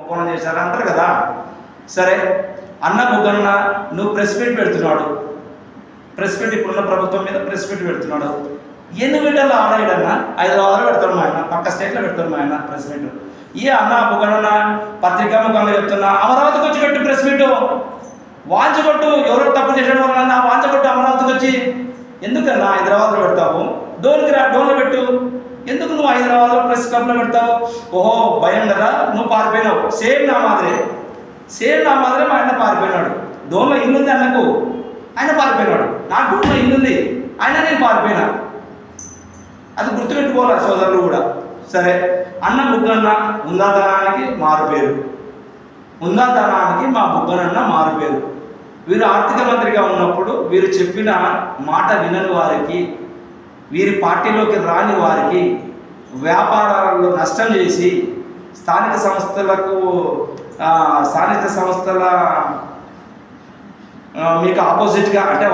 ఒప్పందం చేశారు. అంటారు కదా? సరే అన్న బుగ్గన్న నువ్వు ప్రెస్ మీట్ పెడుతున్నాడు. ప్రెస్ మీట్ ఇప్పుడున్న ప్రభుత్వం మీద ప్రెస్ మీట్ పెడుతున్నాడు. ఎన్ని మీటర్లు ఆడాడన్నా హైదరాబాద్లో పెడతాడు మా ఆయన. పక్క స్టేట్లో పెడతాడు మా ఆయన ప్రెస్ మీట్ ఏ అన్న బుగ్గన్న పత్రికా ముఖంగా చెప్తున్నా అమరావతికి వచ్చి పెట్టు ప్రెస్ మీట్ వాంచగొట్టు. ఎవరో తప్పు చేసాడు వాళ్ళన్నా వాంచగొట్టు అమరావతికి వచ్చి. ఎందుకన్నా హైదరాబాద్లో పెడతావు? డోన్కి రా డోన్లో పెట్టు. ఎందుకు నువ్వు హైదరాబాద్లో ప్రెస్ క్లబ్లో పెడతావు? ఓహో భయం కదా. నువ్వు పారిపోయినావు. సేమ్ నా మాదిరే. సేమ్ నా మాదిరే మా ఆయన పారిపోయినాడు. డోన్లో ఇల్లుంది అన్నకు ఆయన పారిపోయినాడు. నాకు డోన్లో ఇల్లుంది ఆయన నేను పారిపోయినా. అది గుర్తుపెట్టుకోవాలి సోదరులు కూడా. సరే అన్న బుగ్గన్న ఉందాదనానికి మారుపేరు. ఉందాదనానికి మా బుగ్గనన్న మారుపేరు. వీరు ఆర్థిక మంత్రిగా ఉన్నప్పుడు వీరు చెప్పిన మాట వినని వారికి వీరి పార్టీలోకి రాని వారికి వ్యాపారాలలో నష్టం చేసి స్థానిక సంస్థలకు ఆ, స్థానిక సంస్థల మీకు ఆపోజిట్గా అంటే